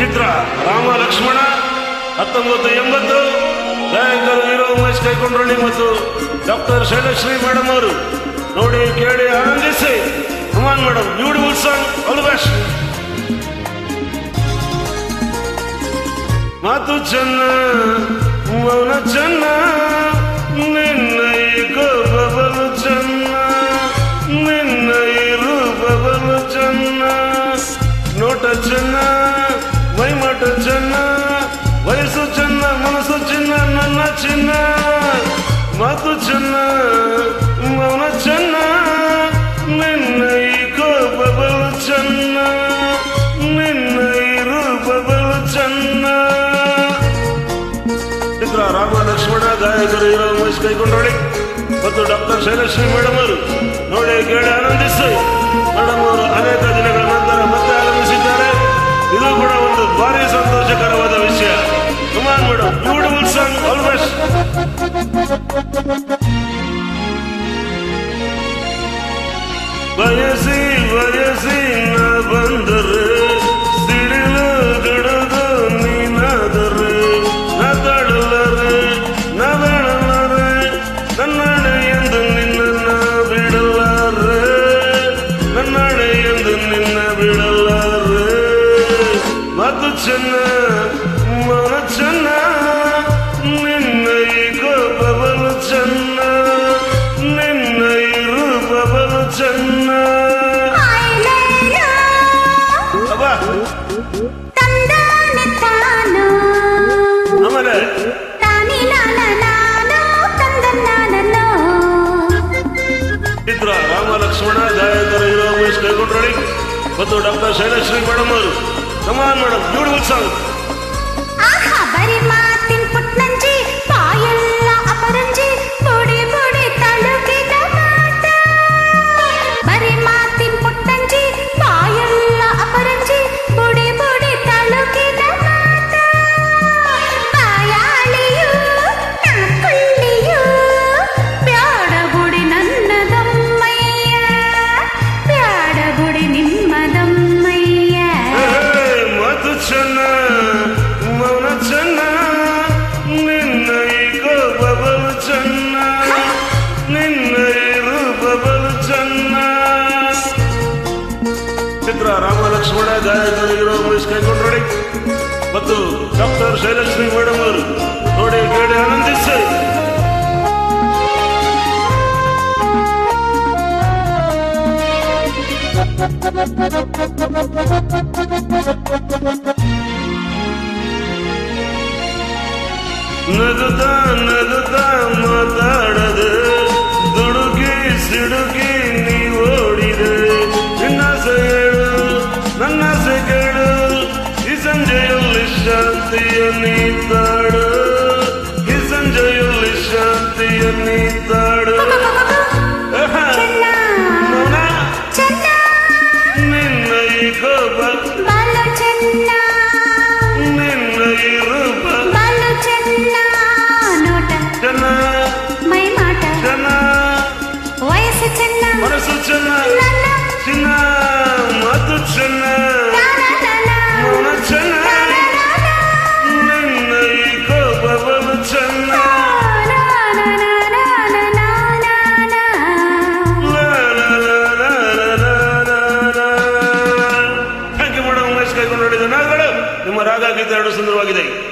ಚಿತ್ರ ರಾಮ ಲಕ್ಷ್ಮಣ ಹತ್ತೊಂಬತ್ತು ಎಂಬತ್ತು. ಗಾಯಕರು ಹೀರೋ ಉಮೇಶ್ ಕೈಕೊಂಡ್ರಳ್ಳಿ ಮತ್ತು ಡಾಕ್ಟರ್ ಶೈಲಶ್ರೀ ಮೇಡಮ್ ಅವರು. ನೋಡಿ, ಕೇಳಿ, ಆನಂದಿಸಿ. Come on madam beautiful song all best ಮಾತು ಚೆನ್ನ ಮೌನ ಚೆನ್ನ. ಲಕ್ಷ್ಮಣ ಇರೋ ಉಮೇಶ್ ಕೈಕೊಂಡೋಳಿ ಮತ್ತು ಡಾಕ್ಟರ್ ಶೈಲಶ್ರೀ ಮೇಡಮ್ ಅವರು ನೋಡಿ ಕೇಳಿ ಆನಂದಿಸಿ. ಮೇಡಮ್ ಅವರು ಅನೇಕ ದಿನಗಳ ನಂತರ ಮತ್ತೆ ಆರಂಭಿಸಿದ್ದಾರೆ ಇದು ಕೂಡ ಒಂದು ಭಾರಿ ಸಂತೋಷಕರವಾದ ವಿಷಯ. Kumar madam beautiful song always ಬಯಸಿ ಬಯಸಿ, ನ ಬಂದರೆ ಚಿತ್ರ ರಾಮ ಲಕ್ಷ್ಮಣ ಗಾಯಕರು ಹೀರೋ ಉಮೇಶ್ ಕೈಗೊಂಡ್ರಳಿ ಮತ್ತು ಡಾಕ್ಟರ್ ಶೈಲಶ್ರೀ ಮೇಡಮ್ ಅವರು come on madam beautiful song Rama Lakshmana ಗಾಯಕರು ಹೀರೋ ಕೈಕೊಂಡು ನೋಡಿ. ಮತ್ತು ಡಾಕ್ಟರ್ ಶೈಲಶ್ರೀ ಮೇಡಮ್ ಅವರು ನೋಡಿ, ಕೇಳಿ ಆನಂದಿಸಿ. ನಗುತ್ತ ನಗುತ್ತ ಮಾತಾಡದೆ, ದುಡುಕಿ, ಸಿಡುಕಿ ನೀ ಶಾಂತಿಯ ನೀತಾಡು ಈ ಸಂಜೆಯಲ್ಲಿ ಶಾಂತಿಯ ನೀತಾಡು ಗೀತೆ ಎರಡು ಸುಂದರವಾಗಿದೆ.